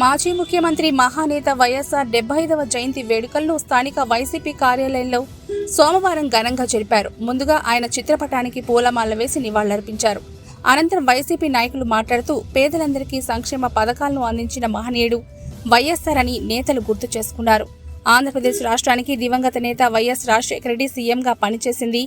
మాజీ ముఖ్యమంత్రి మహానేత వైఎస్ఆర్ డెబ్బై ఐదవ జయంతి వేడుకలను స్థానిక వైసీపీ కార్యాలయంలో సోమవారం ఘనంగా జరిపారు. ముందుగా ఆయన చిత్రపటానికి పూలమాల వేసి నివాళులర్పించారు. అనంతరం వైసీపీ నాయకులు మాట్లాడుతూ పేదలందరికీ సంక్షేమ పథకాలను అందించిన మహనీయుడు వైఎస్ఆర్ అని నేతలు గుర్తు చేసుకున్నారు. ఆంధ్రప్రదేశ్ రాష్ట్రానికి దివంగత నేత వైఎస్ రాజశేఖర రెడ్డి సీఎంగా పనిచేసింది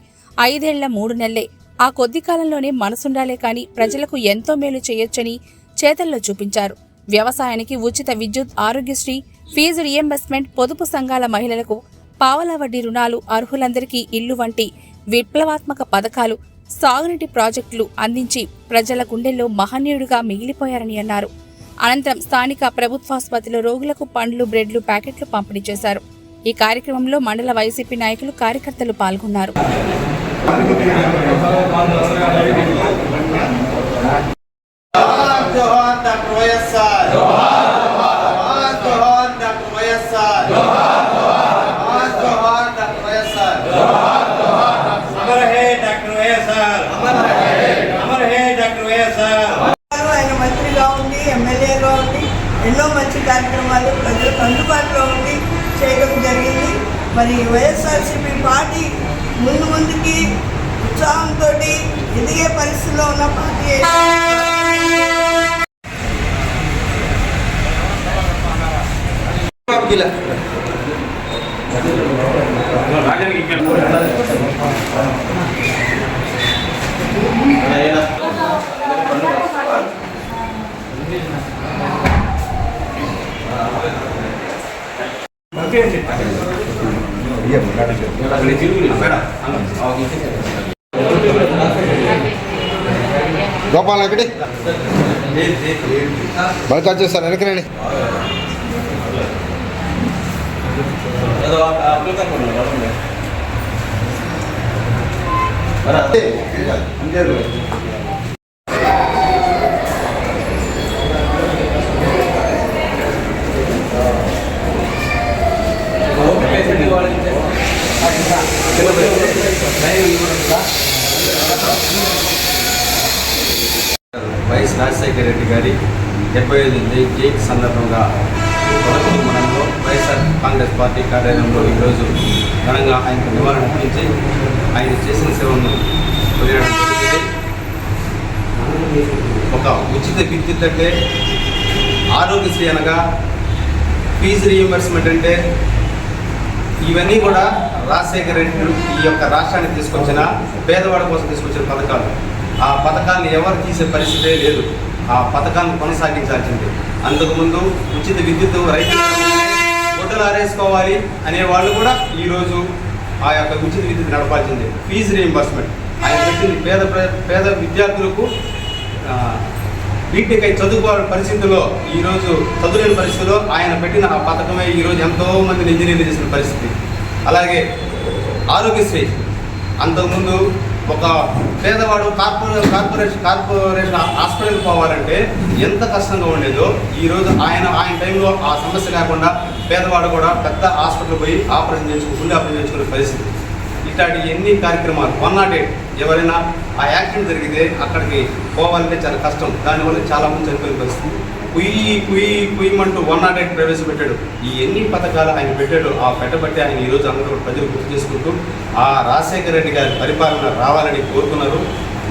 ఐదేళ్ళ మూడు నెలలే. ఆ కొద్ది కాలంలోనే మనసుండాలే కానీ ప్రజలకు ఎంతో మేలు చేయొచ్చని చేతల్లో చూపించారు. వ్యవసాయానికి ఉచిత విద్యుత్ ఆరోగ్యశ్రీ ఫీజు రియంబర్స్మెంట్ పొదుపు సంఘాల మహిళలకు పావలా వడ్డీ రుణాలు అర్హులందరికీ ఇల్లు వంటి విప్లవాత్మక పథకాలు సాగునీటి ప్రాజెక్టులు అందించి ప్రజల గుండెల్లో మహనీయుడిగా మిగిలిపోయారని అన్నారు. అనంతరం స్థానిక ప్రభుత్వాసుపత్రిలో రోగులకు పండ్లు బ్రెడ్లు ప్యాకెట్లు పంపిణీ చేశారు. ఈ కార్యక్రమంలో మండల వైసీపీ నాయకులు కార్యకర్తలు పాల్గొన్నారు జోహార్ జోహార్ డాక్టర్ వైఎస్ఆర్ జోహార్ జోహార్ డాక్టర్ వైఎస్ఆర్ జోహార్ జోహార్ డాక్టర్ వైఎస్ఆర్ అమర్ హే డాక్టర్ వైఎస్ఆర్ అమర్ హే డాక్టర్ వైఎస్ఆర్ ఆయన మంత్రిగా ఉండి ఎమ్మెల్యేగా ఉండి ఎన్నో మంచి కార్యక్రమాలు ప్రజలకు అందుబాటులో ఉండి చేయడం జరిగింది మరి వైఎస్ఆర్సీపీ పార్టీ ముందు ముందుకి ఉత్సాహంతో ఎదిగే పరిస్థితిలో ఉన్న పార్టీ గోపాల్ ఒకటి బయట వచ్చేస్తారు వెనక్కి రండి వైఎస్ రాజశేఖర రెడ్డి గారి డెబ్బై ఐదు జయంతి సందర్భంగా కొలకూరు మండలంలో వైఎస్ఆర్ కాంగ్రెస్ పార్టీ కార్యాలయంలో ఈరోజు ఘనంగా ఆయనకు నివారణ అర్పించి ఆయన చేసిన సేవలను కొనియాడడం జరిగింది. ఒక ఉచిత విద్యుత్ అంటే ఆరోగ్యశ్రీ అనగా ఫీజు రీఎంబర్స్మెంట్ అంటే ఇవన్నీ కూడా రాజశేఖర రెడ్డి ఈ యొక్క రాష్ట్రానికి తీసుకొచ్చిన పేదవాడి కోసం తీసుకొచ్చిన పథకాలు. ఆ పథకాలను ఎవరు తీసే పరిస్థితే లేదు. ఆ పథకాన్ని కొనసాగించాల్సింది. అంతకుముందు ఉచిత విద్యుత్ రైతులు గుడ్డలు ఆరేసుకోవాలి అనే వాళ్ళు కూడా ఈరోజు ఆ యొక్క ఉచిత విద్యుత్ నడపాల్సిందే. ఫీజు రీఎంబర్స్మెంట్ ఆయన పెట్టింది పేద ప్ర- పేద విద్యార్థులకు ఆ, వీటికై చదువుకోవాల పరిస్థితుల్లో ఈరోజు చదువులేని పరిస్థితుల్లో ఆయన పెట్టిన ఆ పథకమే ఈరోజు ఎంతో మందిని ఇంజనీర్లు చేసిన పరిస్థితి. అలాగే ఆరోగ్యశ్రీ. అంతకుముందు ఒక పేదవాడు కార్పొరేషన్ కార్పొరేషన్ కార్పొరేషన్ హాస్పిటల్కి పోవాలంటే ఎంత కష్టంగా ఉండేదో ఈరోజు ఆయన ఆయన టైంలో ఆ సమస్య కాకుండా పేదవాడు కూడా పెద్ద హాస్పిటల్ పోయి ఆపరేషన్ చేసుకుని గుండె ఆపరేషన్ చేసుకునే పరిస్థితి. ఇట్లాంటి ఎన్ని కార్యక్రమాలు వన్ నాట్ ఎయిట్ ఎవరైనా ఆ యాక్సిడెంట్ జరిగితే అక్కడికి పోవాలంటే చాలా కష్టం. దానివల్ల చాలా మంది చనిపోయిన పరిస్థితి. కుయ్యి కుయ్యి కుయ్యమంటూ వన్ నాట్ ఎయిట్ ప్రవేశపెట్టాడు. ఈ ఎన్ని పథకాలు ఆయన పెట్టాడు ఆ పెట్టబట్టి ఆయన ఈరోజు అందరూ ప్రజలు గుర్తు చేసుకుంటూ ఆ రాజశేఖర రెడ్డి గారి పరిపాలన రావాలని కోరుకున్నారు.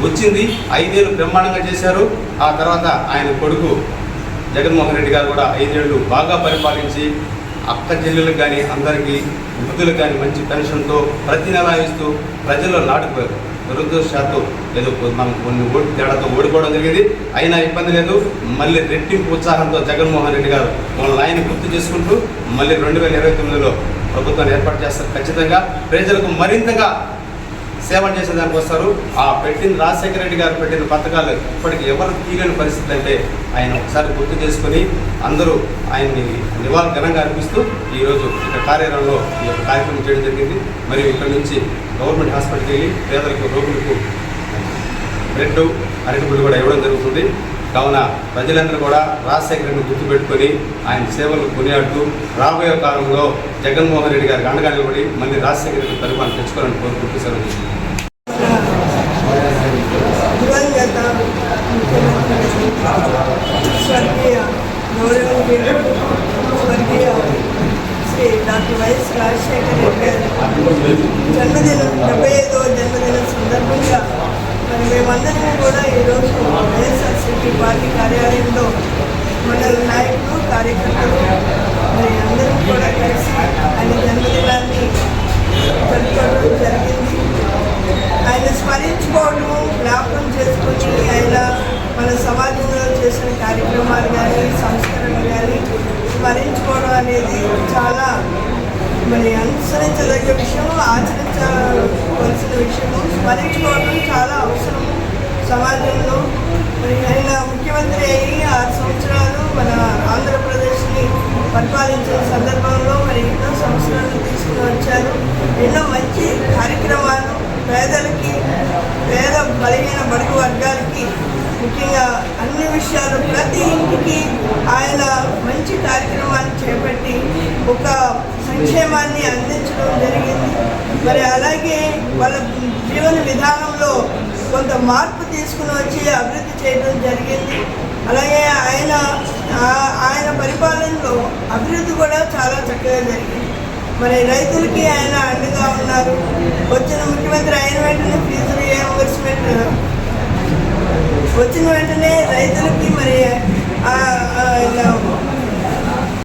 వచ్చింది ఐదేళ్ళు బ్రహ్మాండంగా చేశారు. ఆ తర్వాత ఆయన కొడుకు జగన్మోహన్ రెడ్డి గారు కూడా ఐదేళ్ళు బాగా పరిపాలించి అక్క చెల్లెలకు కానీ అందరికీ వృద్ధులకు కానీ మంచి పెన్షన్తో ప్రతి నెల ఇస్తూ ప్రజల్లో నాటుకుపోయారు. దురదృష్టశాత్తు లేదు మనం కొన్ని ఓటు తేడాతో ఓడిపోవడం జరిగింది. అయినా ఇబ్బంది లేదు. మళ్ళీ రెట్టింపు ఉత్సాహంతో జగన్మోహన్ రెడ్డి గారు మన లైన్ గుర్తు చేసుకుంటూ మళ్ళీ రెండు వేల ఇరవై తొమ్మిదిలో ప్రభుత్వాన్ని ఏర్పాటు చేస్తారు ఖచ్చితంగా. ప్రజలకు మరింతగా సేవ చేసేదానికి వస్తారు. ఆ పెట్టిన రాజశేఖర రెడ్డి గారు పెట్టిన పథకాలు ఇప్పటికి ఎవరు తీరని పరిస్థితి అంటే ఆయన ఒకసారి గుర్తు చేసుకొని అందరూ ఆయన్ని నివాళ ఘనంగా అనిపిస్తూ ఈరోజు ఇక్కడ కార్యాలయంలో ఈ యొక్క కార్యక్రమం చేయడం జరిగింది. మరియు ఇక్కడ నుంచి గవర్నమెంట్ హాస్పిటల్కి వెళ్ళి పేదలకు రోగులకు బ్రెడ్ అరటిపళ్ళు కూడా ఇవ్వడం జరుగుతుంది. కావున ప్రజలందరూ కూడా రాజశేఖర రెడ్డిని గుర్తుపెట్టుకొని ఆయన సేవలు కొనియాడుతూ రాబోయే కాలంలో జగన్మోహన్ రెడ్డి గారికి అండగా నిలబడి మళ్ళీ రాజశేఖర రెడ్డి పరిపాలన తెచ్చుకోవాలని కోరుకుంటూ సెలవు డాక్టర్ వైఎస్ రాజశేఖర రెడ్డి గారి జన్మదినం డెబ్బై ఐదవ జన్మదినం సందర్భంగా మరి మేమందరం కూడా ఈరోజు వైఎస్ఆర్సీపీ పార్టీ కార్యాలయంలో మండల నాయకులు కార్యకర్తలు మరి అందరూ కూడా కలిసి ఆయన జన్మదినాన్ని జరుపుకోవడం జరిగింది. ఆయన స్మరించుకోవడం జ్ఞాపకం చేసుకొని ఆయన మన సమాజంలో చేసిన కార్యక్రమాలు కానీ సంస్కరణలు కానీ స్మరించుకోవడం అనేది చాలా మరి అనుసరించదగ్గ విషయము ఆచరించవలసిన విషయము స్మరించుకోవడం చాలా అవసరం సమాజంలో. మరి ఆయన ముఖ్యమంత్రి అయ్యి ఆరు సంవత్సరాలు మన ఆంధ్రప్రదేశ్ని పరిపాలించిన సందర్భంలో మరి ఎన్నో సంవత్సరాలు తీసుకుని వచ్చారు. ఎన్నో మంచి కార్యక్రమాలు పేదలకి పేద బలహీన బడుగు వర్గాలకి ముఖ్యంగా అన్ని విషయాలు ప్రతి ఇంటికి ఆయన మంచి కార్యక్రమాన్ని చేపట్టి ఒక సంక్షేమాన్ని అందించడం జరిగింది. మరి అలాగే వాళ్ళ జీవన విధానంలో కొంత మార్పు తీసుకుని వచ్చి అభివృద్ధి చేయడం జరిగింది. అలాగే ఆయన ఆయన పరిపాలనలో అభివృద్ధి కూడా చాలా చక్కగా జరిగింది. మరి రైతులకి ఆయన అండగా ఉన్నారు. వచ్చిన ముఖ్యమంత్రి అయిన వెంటనే ఫీజు రియంబర్స్మెంట్ వచ్చిన వెంటనే రైతులకి మరి